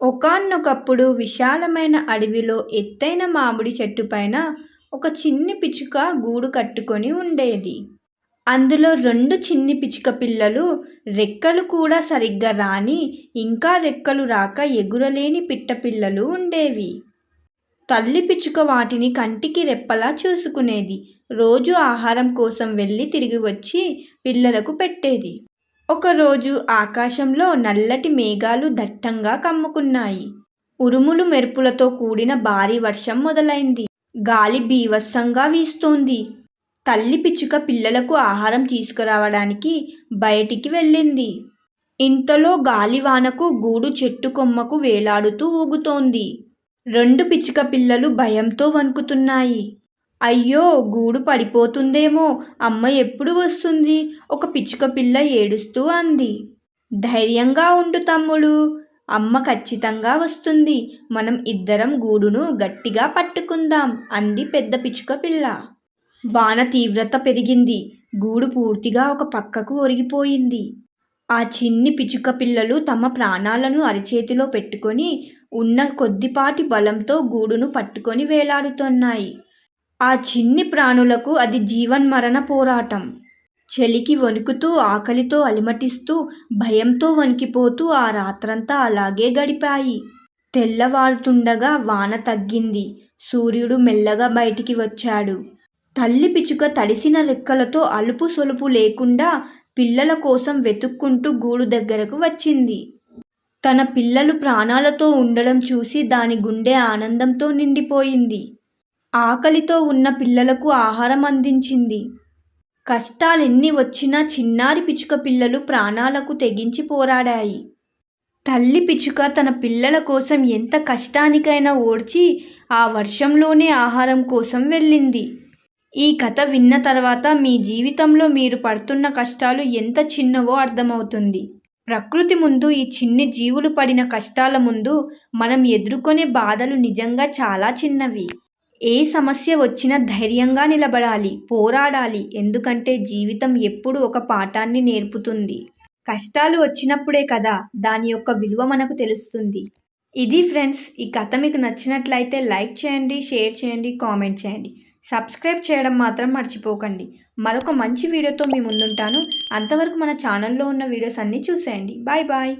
ఒకనొకప్పుడు విశాలమైన అడవిలో ఎత్తైన మామిడి చెట్టు పైన ఒక చిన్ని పిచ్చుక గూడు కట్టుకొని ఉండేది. అందులో రెండు చిన్ని పిచ్చుక పిల్లలు రెక్కలు కూడా సరిగ్గా రాని ఇంకా రెక్కలు రాక ఎగురలేని పిట్ట పిల్లలు ఉండేవి. తల్లి పిచ్చుక వాటిని కంటికి రెప్పలా చూసుకునేది. రోజు ఆహారం కోసం వెళ్ళి తిరిగి వచ్చి పిల్లలకు పెట్టేది. ఒకరోజు ఆకాశంలో నల్లటి మేఘాలు దట్టంగా కమ్ముకున్నాయి. ఉరుములు మెరుపులతో కూడిన భారీ వర్షం మొదలైంది. గాలి బీభత్సంగా వీస్తోంది. తల్లి పిచ్చుక పిల్లలకు ఆహారం తీసుకురావడానికి బయటికి వెళ్ళింది. ఇంతలో గాలివానకు గూడు చెట్టు కొమ్మకు వేలాడుతూ ఊగుతోంది. రెండు పిచ్చుక పిల్లలు భయంతో వణుకుతున్నాయి. అయ్యో గూడు పడిపోతుందేమో. అమ్మ ఎప్పుడు వస్తుంది? ఒక పిచ్చుక పిల్ల ఏడుస్తూ అంది. ధైర్యంగా ఉండు తమ్ముడు. అమ్మ ఖచ్చితంగా వస్తుంది. మనం ఇద్దరం గూడును గట్టిగా పట్టుకుందాం అంది పెద్ద పిచ్చుక పిల్ల. వాన తీవ్రత పెరిగింది. గూడు పూర్తిగా ఒక పక్కకు ఒరిగిపోయింది. ఆ చిన్ని పిచుక పిల్లలు తమ ప్రాణాలను అరిచేతిలో పెట్టుకొని ఉన్న కొద్దిపాటి బలంతో గూడును పట్టుకొని వేలాడుతున్నాయి. ఆ చిన్ని ప్రాణులకు అది జీవన్మరణ పోరాటం. చలికి వణుకుతూ ఆకలితో అలిమటిస్తూ భయంతో వణికిపోతూ ఆ రాత్రంతా అలాగే గడిపాయి. తెల్లవారుతుండగా వాన తగ్గింది. సూర్యుడు మెల్లగా బయటికి వచ్చాడు. తల్లి పిచ్చుక తడిసిన రెక్కలతో అలుపు సొలుపు లేకుండా పిల్లల కోసం వెతుక్కుంటూ గూడు దగ్గరకు వచ్చింది. తన పిల్లలు ప్రాణాలతో ఉండడం చూసి దాని గుండె ఆనందంతో నిండిపోయింది. ఆకలితో ఉన్న పిల్లలకు ఆహారం అందించింది. కష్టాలెన్ని వచ్చినా చిన్నారి పిచ్చుక పిల్లలు ప్రాణాలకు తెగించి పోరాడాయి. తల్లి పిచ్చుక తన పిల్లల కోసం ఎంత కష్టానికైనా ఓడ్చి ఆ వర్షంలోనే ఆహారం కోసం వెళ్ళింది. ఈ కథ విన్న తర్వాత మీ జీవితంలో మీరు పడుతున్న కష్టాలు ఎంత చిన్నవో అర్థమవుతుంది. ప్రకృతి ముందు ఈ చిన్ని జీవులు పడిన కష్టాల ముందు మనం ఎదుర్కొనే బాధలు నిజంగా చాలా చిన్నవి. ఏ సమస్య వచ్చినా ధైర్యంగా నిలబడాలి పోరాడాలి. ఎందుకంటే జీవితం ఎప్పుడు ఒక పాఠాన్ని నేర్పుతుంది. కష్టాలు వచ్చినప్పుడే కదా దాని యొక్క విలువ మనకు తెలుస్తుంది. ఇది ఫ్రెండ్స్ ఈ కథ మీకు నచ్చినట్లయితే లైక్ చేయండి షేర్ చేయండి కామెంట్ చేయండి. సబ్స్క్రైబ్ చేయడం మాత్రం మర్చిపోకండి. మరొక మంచి వీడియోతో మీ ముందుంటాను. అంతవరకు మన ఛానల్లో ఉన్న వీడియోస్ అన్నీ చూసేయండి. Bye bye.